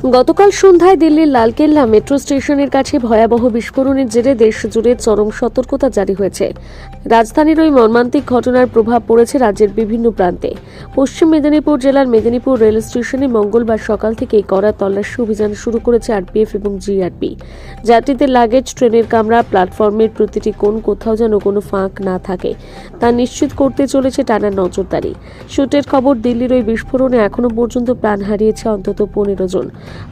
গতকাল সন্ধ্যায় দিল্লির লালকেল্লা মেট্রো স্টেশনের কাছে ভয়াবহ বিস্ফোরণের জেরে দেশ জুড়ে চরম সতর্কতা জারি হয়েছে। রাজধানীর ওই মর্মান্তিক ঘটনার প্রভাব পড়েছে রাজ্যের বিভিন্ন প্রান্তে। পশ্চিম মেদিনীপুর জেলার মেদিনীপুর রেল স্টেশনে মঙ্গলবার সকাল থেকেই কড়া তল্লাশি অভিযান শুরু করেছে আরপিএফ এবং জিআরপি। যাত্রীদের লাগেজ, ট্রেনের কামরা, প্ল্যাটফর্মের প্রতিটি কোণ কোথাও যেন কোনো ফাঁক না থাকে। তা নিশ্চিত করতে চলেছে টানা নজরদারি। সূত্রের খবর, দিল্লির ওই বিস্ফোরণে এখনও পর্যন্ত প্রাণ হারিয়েছে অন্তত পনেরো জন।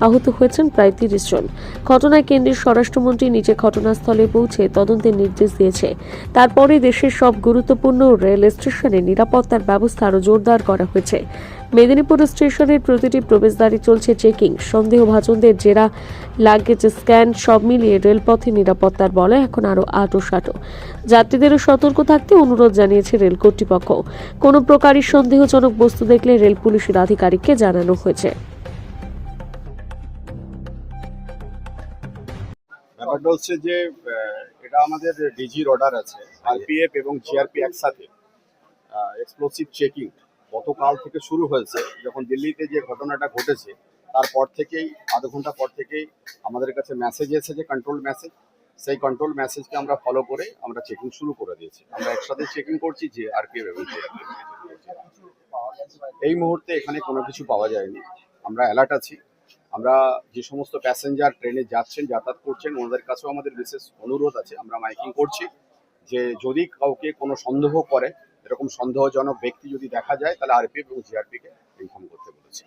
আহত হয়েছেন প্রায় তিরিশ জন। ঘটনায় কেন্দ্রের স্বরাষ্ট্রমন্ত্রী নিচে ঘটনাস্থলে পৌঁছে তদন্তের নির্দেশ দিয়েছে। তারপরে দেশের সব গুরুত্বপূর্ণ রেল স্টেশনে নিরাপত্তার ব্যবস্থা আরও জোরদার করা হয়েছে। মেদিনীপুর স্টেশনের প্রতিটি প্রবেশদ্বারে চলছে চেকিং। সন্দেহভাজনদের জেরা, লাগেজ স্ক্যান সব মিলিয়ে রেলপথে নিরাপত্তার বলে এখন আরও আটো সাটো যাত্রীদেরও সতর্ক থাকতে অনুরোধ জানিয়েছে রেল কর্তৃপক্ষ। কোনো প্রকারই সন্দেহজনক বস্তু দেখলে রেল পুলিশের আধিকারিককে জানানো হয়েছে। ব্যাপারটা হচ্ছে যে এটা আমাদের ডিজির অর্ডার আছে, আরপিএফ এবং জিআরপি একসাথে। এক্সপ্লোসিভ চেকিং গতকাল থেকে শুরু হয়েছে। যখন দিল্লিতে যে ঘটনাটা ঘটেছে, তারপর থেকেই, আধ ঘণ্টা পর থেকেই আমাদের কাছে মেসেজ এসেছে কন্ট্রোল মেসেজ সেই কন্ট্রোল মেসেজকে আমরা ফলো করে আমরা চেকিং শুরু করে দিয়েছি। আমরা একসাথে চেকিং করছি যে, আরপিএফ এবং এই মুহূর্তে এখানে কোনো কিছু পাওয়া যায়নি। আমরা অ্যালার্ট আছি। আমরা যে সমস্ত প্যাসেঞ্জার ট্রেনে যাচ্ছেন, যাতায়াত করছেন, ওনাদের কাছেও আমাদের বিশেষ অনুরোধ আছে। আমরা মাইকিং করছি যে যদি কাউকে কোনো সন্দেহ করে, এরকম সন্দেহজনক ব্যক্তি যদি দেখা যায়, তাহলে আরপিএফ এবং জিআরপিকে ইনফর্ম করতে বলেছি।